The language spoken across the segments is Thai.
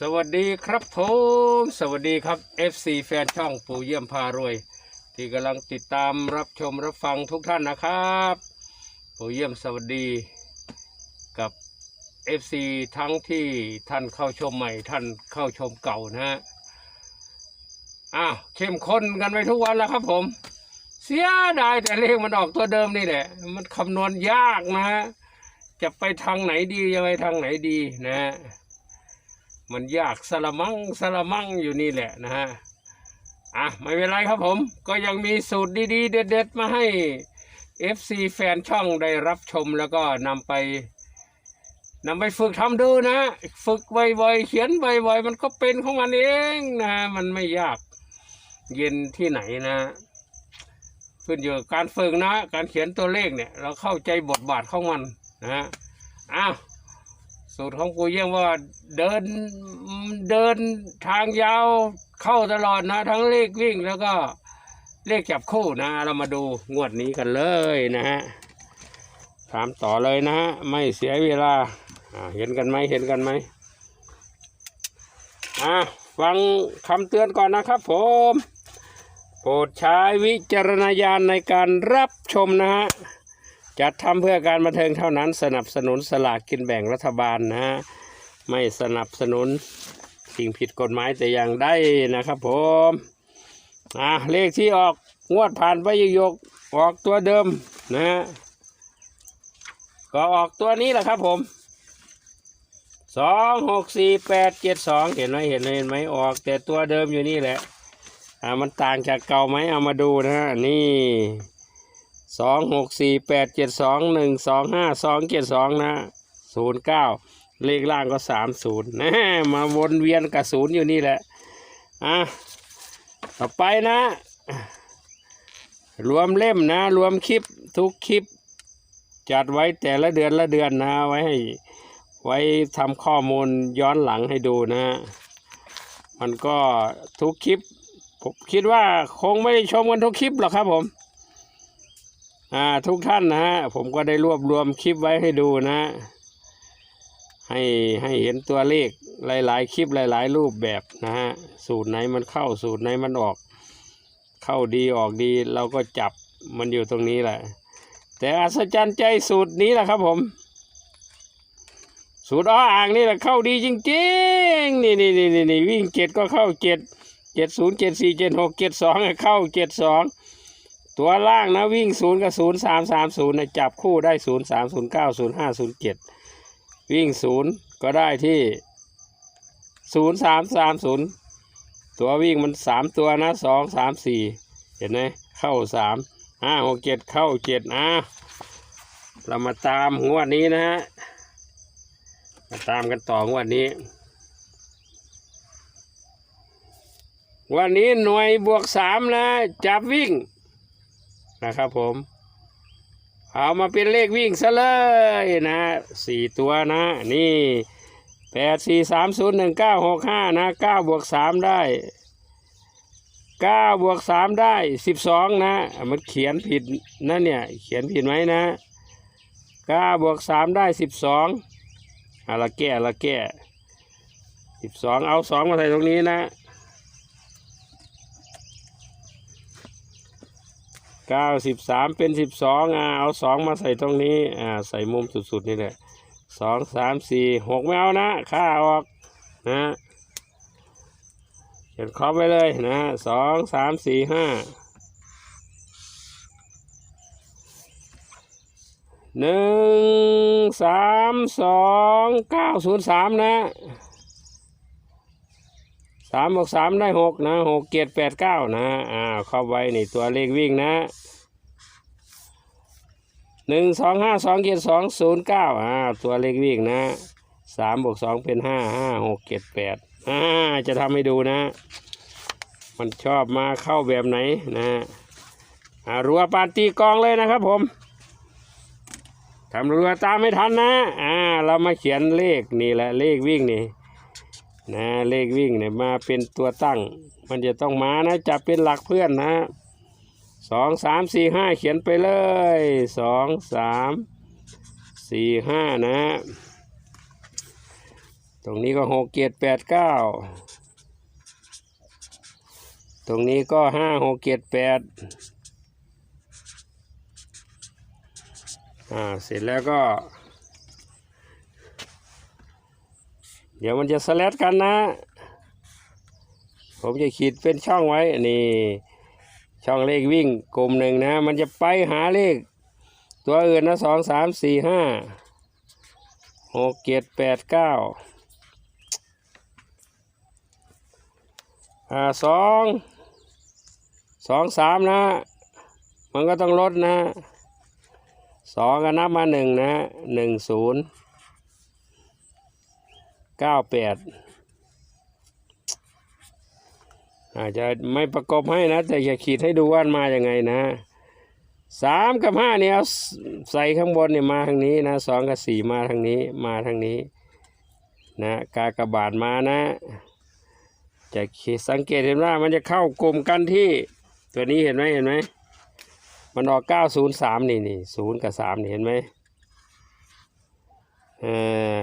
สวัสดีครับผมสวัสดีครับ FC แฟนช่องปู่เยี่ยมพารวย ที่กำลังติดตามรับชมรับฟังทุกท่านนะครับ ปู่เยี่ยมสวัสดีกับ FC ทั้งที่ท่านเข้าชมใหม่ท่านเข้าชมเก่านะฮะอ้าวเข้มข้นกันไปทุกวันแล้วครับผม เสียดายแต่เลขมันออกตัวเดิมนี่แหละ มันคำนวณยากนะฮะจะไปทางไหนดีจะไปทางไหนดีนะฮะ มันยากสละมังสละมังอยู่นี่แหละนะฮะอะไม่เป็นไรครับผม ก็ยังมีสูตรดีๆ เด็ดๆ มาให้ FC แฟนช่องได้รับชมแล้วก็นำไปนำไปฝึกทำดูนะ ฝึกบ่อยๆเขียนบ่อยๆมันก็เป็นของมันเองนะ มันไม่ยากเย็นที่ไหนนะขึ้นอยู่กับการฝึกนะ การเขียนตัวเลขเนี่ย เราเข้าใจบทบาทของมันนะอ้าว สูตรของกูเยี่ยมว่าเดินเดินทางยาวเข้าตลอดนะ ทั้งเลขวิ่งแล้วก็เลขจับคู่นะ เรามาดูงวดนี้กันเลยนะฮะถามต่อเลยนะฮะไม่เสียเวลาอ่าเห็นกันไหมเห็นกันไหมอะฟังคำเตือนก่อนนะครับผมโปรดใช้วิจารณญาณในการรับชมนะฮะ จัดทำเพื่อการบันเทิงเท่านั้นสนับสนุนสลากกินแบ่งรัฐบาลนะฮะไม่สนับสนุนสิ่งผิดกฎหมายแต่อย่างใดนะครับผมอะเลขที่ออกงวดผ่านไปยกๆออกตัวเดิมนะฮะก็ออกตัวนี้แหละครับผมสองหกสี่แปดเจ็ดสองเห็นไหมเห็นไหมเห็นไหมออก แต่ตัวเดิมอยู่นี่แหละอ่ามันต่างจากเก่าไหมเอามาดูนะฮะนี่ สองหกสี่แปดเจ็ดสองหนึ่งสองห้าสองเจ็ดสองนะศูนย์เก้าเลขล่างก็สามศูนย์นะมาวนเวียนกับศูนย์อยู่นี่แหละอะต่อไปนะ รวมเล่มนะ รวมคลิปทุกคลิป จัดไว้แต่ละเดือนละเดือนนะ ไว้ให้ไว้ทำข้อมูลย้อนหลังให้ดูนะ มันก็ทุกคลิปผมคิดว่าคงไม่ได้ชมกันทุกคลิปหรอกครับผม อ่าทุกท่านนะฮะผมก็ได้รวบรวมคลิปไว้ให้ดูนะให้ให้เห็นตัวเลขหลาย ๆ คลิปหลาย ๆ รูปแบบนะฮะสูตรไหนมันเข้าสูตรไหนมันออก เข้าดีออกดี เราก็จับมันอยู่ตรงนี้แหละ แต่อัศจรรย์ใจสูตรนี้แหละครับผม สูตรอ้ออ่างนี่แหละเข้าดีจริงๆนี่นี่นี่นี่นี่วิ่งเจ็ดก็เข้าเจ็ดเจ็ดศูนย์เจ็ดสี่เจ็ดหกเจ็ดสองเข้าเจ็ดสอง ตัวล่างนะวิ่งศูนย์กับศูนย์สามสามศูนย์นะจับคู่ได้ศูนย์สามศูนย์เก้าศูนย์ห้าศูนย์เจ็ดวิ่งศูนย์ก็ได้ที่ศูนย์สามสามศูนย์ตัววิ่งมันสามตัวนะสองสามสี่เห็นไหมเข้าสามห้าหกเจ็ดเข้าเจ็ดอะเรามาตามงวดนี้นะฮะมาตามกันต่องวดนี้ วันนี้หน่วยบวกสามนะ จับวิ่ง นะครับผม เอามาเป็นเลขวิ่งซะเลยนะสี่ตัวนะ นี่แปดสี่สามศูนย์หนึ่งเก้าหกห้านะเก้าบวกสามได้เก้าบวกสามได้สิบสองนะ มันเขียนผิดนะเนี่ย เขียนผิดไหมนะเก้าบวกสามได้สิบสองอะละแก้ละแก้สิบสองเอาสองมาใส่ตรงนี้นะ เก้าสิบสามเป็นสิบสองอะเอาสองมาใส่ตรงนี้อ่าใส่มุมสุดๆนี่แหละสองสามสี่หกไม่เอานะค่าออกนะเขียนครอบไว้เลยนะสองสามสี่ห้าหนึ่งสามสองเก้าศูนย์สามนะสามบวกสามได้หกนะหกเจ็ดแปดเก้านะอ่าเข้าไว้นี่ตัวเลขวิ่งนะ หนึ่งสองห้าสองเจ็ดสองศูนย์เก้าอ่าตัวเลขวิ่งนะสามบวกสองเป็นห้าห้าหกเจ็ดแปดอ่าจะทำให้ดูนะ มันชอบมาเข้าแบบไหนนะอ่ารัวปานตีกองเลยนะครับผมทำรัวตามไม่ทันนะอ่าเรามาเขียนเลขนี่แหละเลขวิ่งนี่นะเลขวิ่งเนี่ยมาเป็นตัวตั้ง มันจะต้องมานะจับเป็นหลักเพื่อนนะ สองสามสี่ห้าเขียนไปเลยสองสามสี่ห้านะ ตรงนี้ก็หกเจ็ดแปดเก้าตรงนี้ก็ห้าหกเจ็ดแปดอ่าเสร็จแล้วก็ เดี๋ยวมันจะสแลดกันนะ ผมจะขีดเป็นช่องไว้นี่ ช่องเลขวิ่งกลุ่มหนึ่งนะ มันจะไปหาเลข ตัวอื่นนะสองสามสี่ห้าหกเจ็ดแปดเก้าอ่าสองสองสามนะ มันก็ต้องลดนะสองก็นับมาหนึ่งนะหนึ่งศูนย์เก้าแปด อาจจะไม่ประกบให้นะ แต่จะขีดให้ดูว่ามันมาอย่างไงนะสามกับห้าเนี่ยเอาใส่ข้างบนเนี่ยมาทางนี้นะสองกับสี่มาทางนี้มาทางนี้นะกากระบาทมานะ จะขีดสังเกตเห็นว่ามันจะเข้ากลุ่มกันที่ตัวนี้เห็นไหมเห็นไหมมันออกเก้าศูนย์สามนี่นี่ศูนย์กับสามเห็นไหมเออ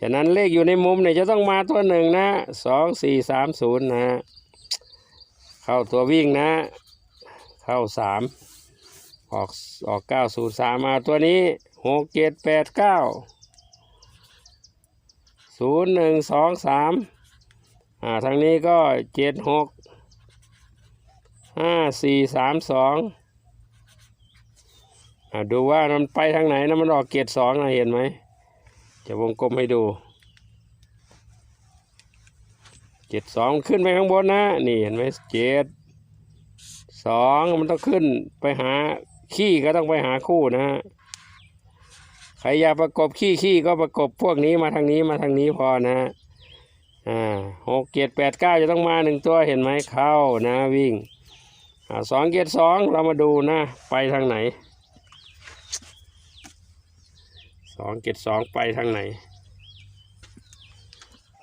ฉะนั้นเลขอยู่ในมุมเนี่ยจะต้องมาตัวหนึ่งนะสองสี่สามศูนย์นะ เข้าตัววิ่งนะ เข้าสามออกออกเก้าศูนย์สามมาตัวนี้หกเจ็ดแปดเก้าศูนย์หนึ่งสองสามอ่าทางนี้ก็เจ็ดหกห้าสี่สามสองอ่าดูว่ามันไปทางไหนนะมันออกเกียรสองนะเห็นไหมจะวงกลมให้ดูเจ็ดสองขึ้นไปข้างบนนะ นี่เห็นไหมเจ็ดสองมันต้องขึ้นไปหาขี้ก็ต้องไปหาคู่นะฮะใครอยากประกบขี้ขี้ก็ประกบพวกนี้มาทางนี้มาทางนี้พอนะอ่าหกเจ็ดแปดเก้าจะต้องมาหนึ่งตัวเห็นไหมเข้านะวิ่งอ่าสองเจ็ดสองเรามาดูนะ ไปทางไหนสองเจ็ดสองไปทางไหน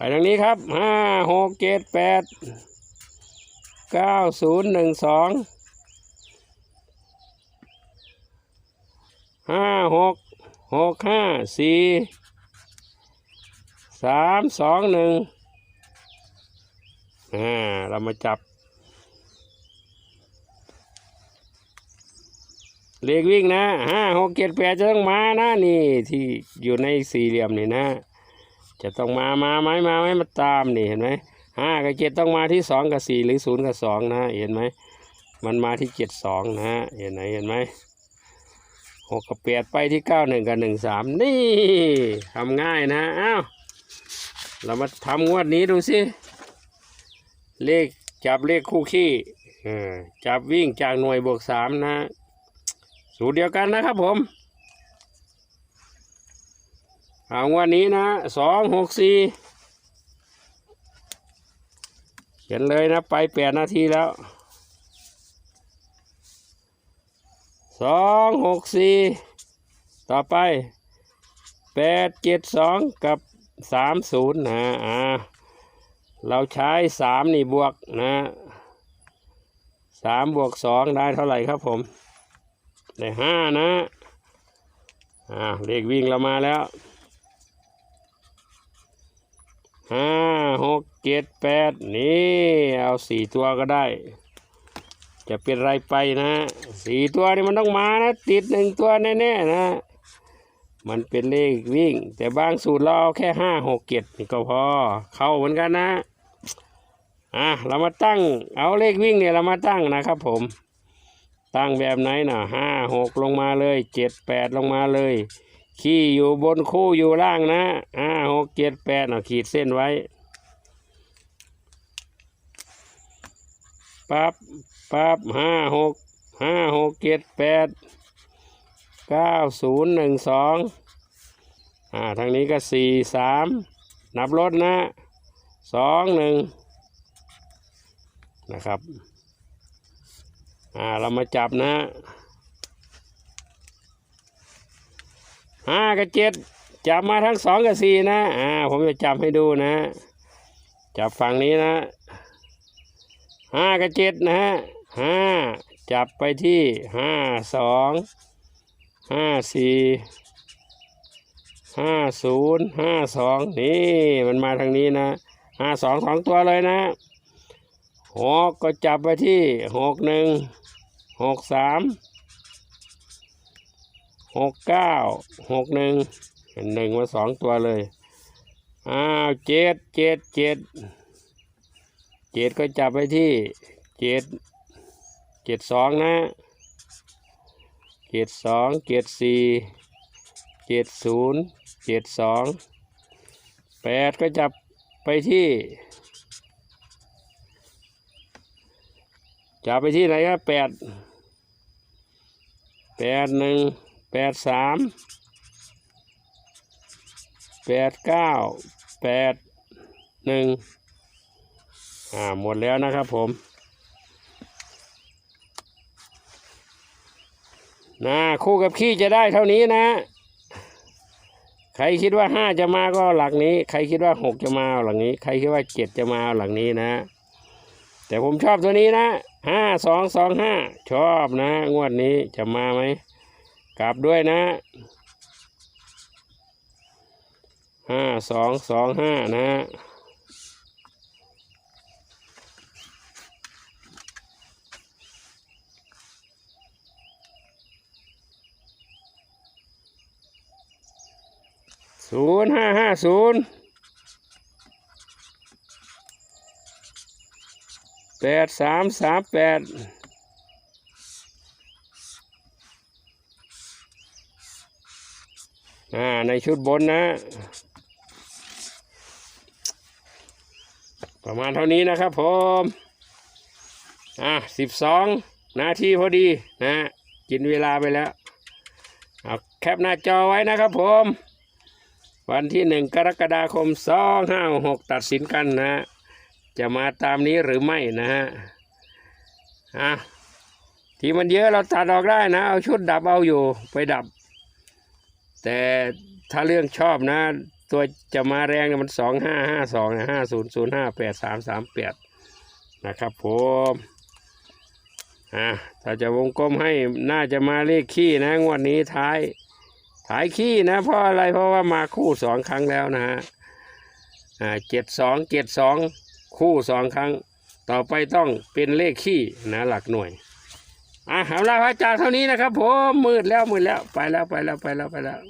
ไปทางนี้ครับห้าหกเจ็ดแปดเก้าศูนย์หนึ่งสองห้าหกหกห้าสี่สามสองหนึ่งอ่าเรามาจับ เลขวิ่งนะห้าหกเจ็ดแปดจะต้องมานะนี่ที่อยู่ในสี่เหลี่ยมนี่นะ จะต้องมามาไหมมาไหมมาตามนี่เห็นไหมห้ากับเจ็ดต้องมาที่สองกับสี่หรือศูนย์กับสองนะเห็นไหมมันมาที่เจ็ดสองนะเห็นไหมเห็นไหมหกกับแปดไปที่เก้าหนึ่งกับหนึ่งสามนี่ทำง่ายนะอ้าวเรามาทำงวดนี้ดูสิเลขจับเลขคู่ขี้จับวิ่งจากหน่วยบวกสามนะ สูตรเดียวกันนะครับผม เอางวันนี้นะสองหกสี่เขียนเลยนะ ไปแปดนาทีแล้วสองหกสี่ต่อไปแปดเจ็ดสองกับสามศูนย์นะอ่าเราใช้สามนี่บวกนะสามบวกสองได้เท่าไหร่ครับผมได้ห้านะอ่าเลขวิ่งเรามาแล้ว ห้าหกเจ็ดแปดนี่เอาสี่ตัวก็ได้ จะเป็นไรไปนะสี่ตัวนี่มันต้องมานะติดหนึ่งตัวแน่ๆนะ มันเป็นเลขวิ่ง แต่บางสูตรเราเอาแค่ห้าหกเจ็ดนี่ก็พอ เข้าเหมือนกันนะอะเรามาตั้งเอาเลขวิ่งเนี่ยเรามาตั้งนะครับผม ตั้งแบบไหนนะห้าหกลงมาเลยเจ็ดแปดลงมาเลย ขี้อยู่บนคู่อยู่ล่างนะห้าหกเจ็ดแปดเนาะขีดเส้นไว้ปั๊บปั๊บห้าหกห้าหกเจ็ดแปดเก้าศูนย์หนึ่งสองอ่าทางนี้ก็สี่สามนับรถนะสองหนึ่งนะครับ อ่า เรามาจับนะ ห้ากับเจ็ดจับมาทั้งสองกับสี่นะ อ่า ผมจะจับให้ดูนะ จับฝั่งนี้นะห้ากับเจ็ดนะฮะห้าจับไปที่ห้าสองห้าสี่ห้าศูนย์ห้าสองนี่ มันมาทางนี้นะห้าสองสองตัวเลยนะหกก็จับไปที่หกหนึ่งหกสาม หกเก้าหกหนึ่งหนึ่งมาสองตัวเลย อ้าวเจ็ดเจ็ดเจ็ดเจ็ดก็จับไปที่เจ็ดเจ็ดสองนะเจ็ดสองเจ็ดสี่เจ็ดศูนย์เจ็ดสองแปดก็จับไปที่ จับไปที่ไหนครับแปดแปดหนึ่ง แปดสามแปดเก้าแปดหนึ่งอ่าหมดแล้วนะครับผมนะคู่กับขี้จะได้เท่านี้นะ ใครคิดว่าห้าจะมาก็หลักนี้ ใครคิดว่าหกจะมาหลังนี้ ใครคิดว่าเจ็ดจะมาหลังนี้นะ แต่ผมชอบตัวนี้นะห้าสองสองห้าชอบนะ งวดนี้จะมาไหม กลับด้วยนะห้าสองสองห้านะศูนย์ห้าห้าศูนย์แปดสามสามแปด อ่าในชุดบนนะ ประมาณเท่านี้นะครับผมอะสิบสองนาทีพอดีนะกินเวลาไปแล้วเอาแคปหน้าจอไว้นะครับผม วันที่หนึ่งกรกฎาคมสองห้าหกตัดสินกันนะ จะมาตามนี้หรือไม่นะฮะอะที่มันเยอะเราตัดออกได้นะ เอาชุดดับเอาอยู่ไปดับ แต่ถ้าเรื่องชอบนะ ตัวจะมาแรงเนี่ยมันสองห้าห้าสองห้าศูนย์ศูนย์ห้าแปดสามสามแปดนะครับผมอะถ้าจะวงกลมให้น่าจะมาเลขขี้นะงวดนี้ท้ายถ่ายขี้นะ เพราะอะไรเพราะว่ามาคู่สองครั้งแล้วนะฮะอ่าเจ็ดสองเจ็ดสองคู่สองครั้ง ต่อไปต้องเป็นเลขขี้นะหลักหน่วย อะเอาละพระอาจารย์เท่านี้นะครับผมมืดแล้วมืดแล้วไปแล้วไปแล้วไปแล้วไปแล้ว